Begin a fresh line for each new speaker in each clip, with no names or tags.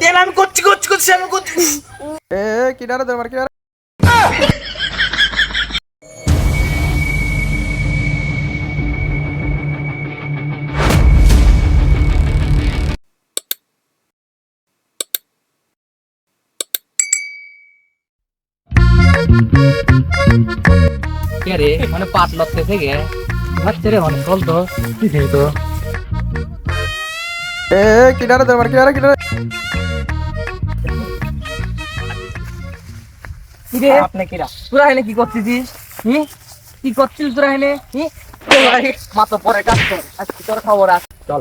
দেন আমি করছি করছি করছি আমি করছি।
এ কিনারে তোমার কিনারে।
কে রে? মানে পাট লড়তে থেকে? হচ্ছে রে মানে চল তো কি তো
এ কিনারে তোমার কিনারে কিনারে।
রে? আপনি কিরা তোরা এনে কি করছিস হি কি করছিস তোরা এনে হি মাত্র পরে কাজ কর। আজকে তোর খবর আস চল।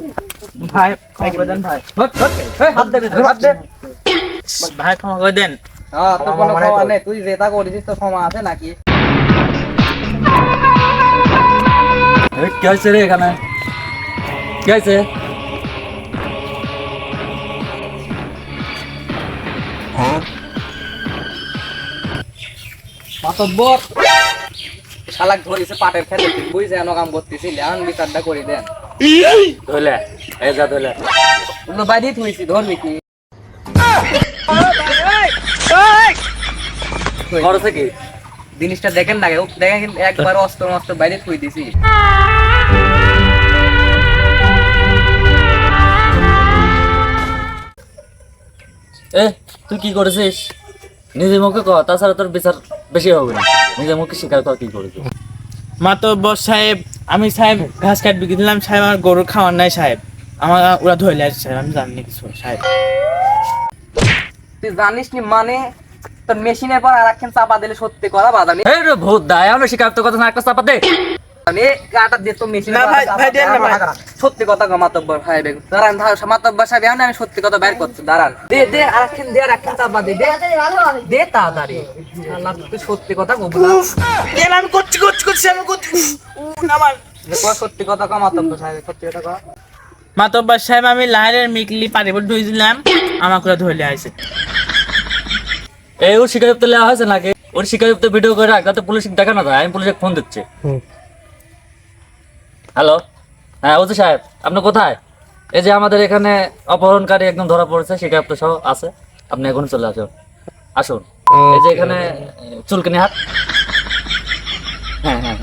ভাই খবর ভাই? হট হট এই হাত দে হাত দে
ভাই ক্ষমা করে দেন।
হ্যাঁ তোর কোনো খবর নেই। তুই যেটা করেছিস তোর ক্ষমা আছে নাকি?
কি হয়েছে রে এখানে? কি হয়েছে?
মাতব্বর। শালাক ধরিছে পাটের খেতে এন কাম করতেছিস এখন বিচারটা করে দেন।
ধরলে, এই যা
থুইছি, ধরবি জিনিসটা দেখেন না দেখেন একবার অস্ত্র মস্ত্র বাইরে থুই দিছি।
এ, তুই কি করেছিস? নিজের মুখে কর তাছাড়া তোর বিচার বেশি হবে না। নিজের মুখে স্বীকার করা কি তো
মাতব্বর সাহেব আমি সাহেব ঘাস কাট কাটবি দিলাম? সাহেব আমার গরু খাওয়ার নাই সাহেব। আমার ওরা ধরে আসছে সাহেব আমি জানি কিছু সাহেব।
তুই জানিস নি মানে? তোর মেশিনের পর আর একখান চাপা দিলে সত্যি করা বাদামি
এই রে ভূত দায় আমি শিকার তো কথা না একটা চাপা দে।
আমি গাটা দিয়ে তো মেশিনের
না ভাই, ভাই, দেন না ভাই।
সত্যি কথা গো মাতব্বর ভাই বেগ দাঁড়ান ধা- মাতব্বর সাহেব এখন আমি সত্যি কথা বের করছি দাঁড়ান। দে দে আর দে আর একখান চাপা দে দে। দে তাড়াতাড়ি। শালা, তুই সত্যি কথা গো
দেন আমি করছি করছি করছি আমি করছি। আমার
সত্যি কথা কো মাতব্বর সাহেব সত্যি কথা কো
মাতব্বর সাহেব আমি লাহের মিকলি পারিব ধুই দিলাম আমাকে ধরলে আসে
এই ওর স্বীকার তো নেওয়া হয়েছে নাকি? ওর স্বীকার তো ভিডিও করে রাখ যাতে পুলিশ দেখা না যায় আমি পুলিশে ফোন দিচ্ছি। হ্যালো? হ্যাঁ ওজি সাহেব আপনি কোথায়? এই যে আমাদের এখানে অপহরণকারী একদম ধরা পড়েছে স্বীকার সহ আছে। আপনি এখন চলে আসুন। আসুন। এই যে এখানে চুলকানি হাত। হ্যাঁ হ্যাঁ হ্যাঁ।